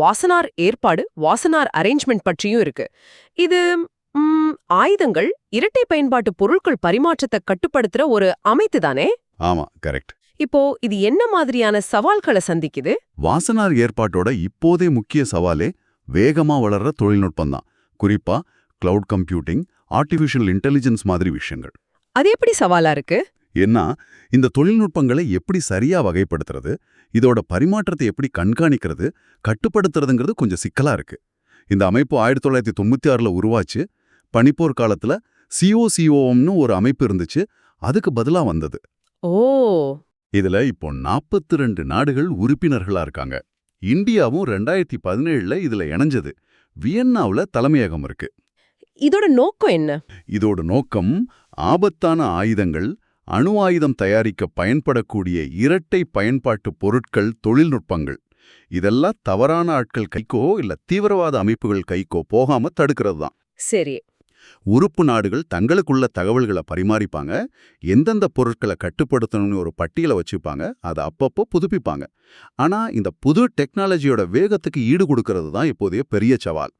வாசனார் ஏற்பாடு வாசனார் அரேஞ்ச்மெண்ட் பற்றியும் இருக்கு. இது ஆயுதங்கள் இரட்டை பயன்பாட்டு பொருட்கள் பரிமாற்றத்தை கட்டுப்படுத்துற ஒரு அமைத்து தானே? ஆமா கரெக்ட். இப்போ இது என்ன மாதிரியான சவால்களை சந்திக்குது? வாசனார் ஏற்பாட்டோட இப்போதே முக்கிய சவாலே வேகமா வளர்ற தொழில்நுட்பம் தான். குறிப்பா கிளவுட் கம்ப்யூட்டிங் ஆர்டிஃபிஷியல் இன்டெலிஜென்ஸ் மாதிரி விஷயங்கள். அது எப்படி சவாலா இருக்கு? ஏன்னா இந்த தொழில்நுட்பங்களை எப்படி சரியா வகைப்படுத்துறது இதோட பரிமாற்றத்தை எப்படி கண்காணிக்கிறது கட்டுப்படுத்துறதுங்கிறது கொஞ்சம் சிக்கலா இருக்கு. இந்த அமைப்பு ஆயிரத்தி தொள்ளாயிரத்தி தொண்ணூத்தி ஆறுல உருவாச்சு. பனிப்போர் காலத்துல சிஓசிஓம்னு ஒரு அமைப்பு இருந்துச்சு. அதுக்கு பதிலா வந்தது. ஓ! இதுல இப்போ 42 ரெண்டு நாடுகள் உறுப்பினர்களா இருக்காங்க. இந்தியாவும் ரெண்டாயிரத்தி பதினேழுல இதுல இணைஞ்சது. வியன்னாவுல தலைமையகம் இருக்கு. இதோட நோக்கம் என்ன? இதோட நோக்கம் ஆபத்தான ஆயுதங்கள் அணு ஆயுதம் தயாரிக்க பயன்படக்கூடிய இரட்டை பயன்பாட்டு பொருட்கள் தொழில்நுட்பங்கள். இதெல்லாம் தவறான ஆட்கள் கைக்கோ இல்ல தீவிரவாத அமைப்புகள் கைக்கோ போகாம தடுக்கிறது தான் சரி. உறுப்பு நாடுகள் தங்களுக்குள்ள தகவல்களை பரிமாறிப்பாங்க. எந்தெந்த பொருட்களை கட்டுப்படுத்தணும்னு ஒரு பட்டியலை வச்சுப்பாங்க. அதை அப்பப்போ புதுப்பிப்பாங்க. ஆனா இந்த புது டெக்னாலஜியோட வேகத்துக்கு ஈடு கொடுக்கறது தான் இப்போதைய பெரிய சவால்.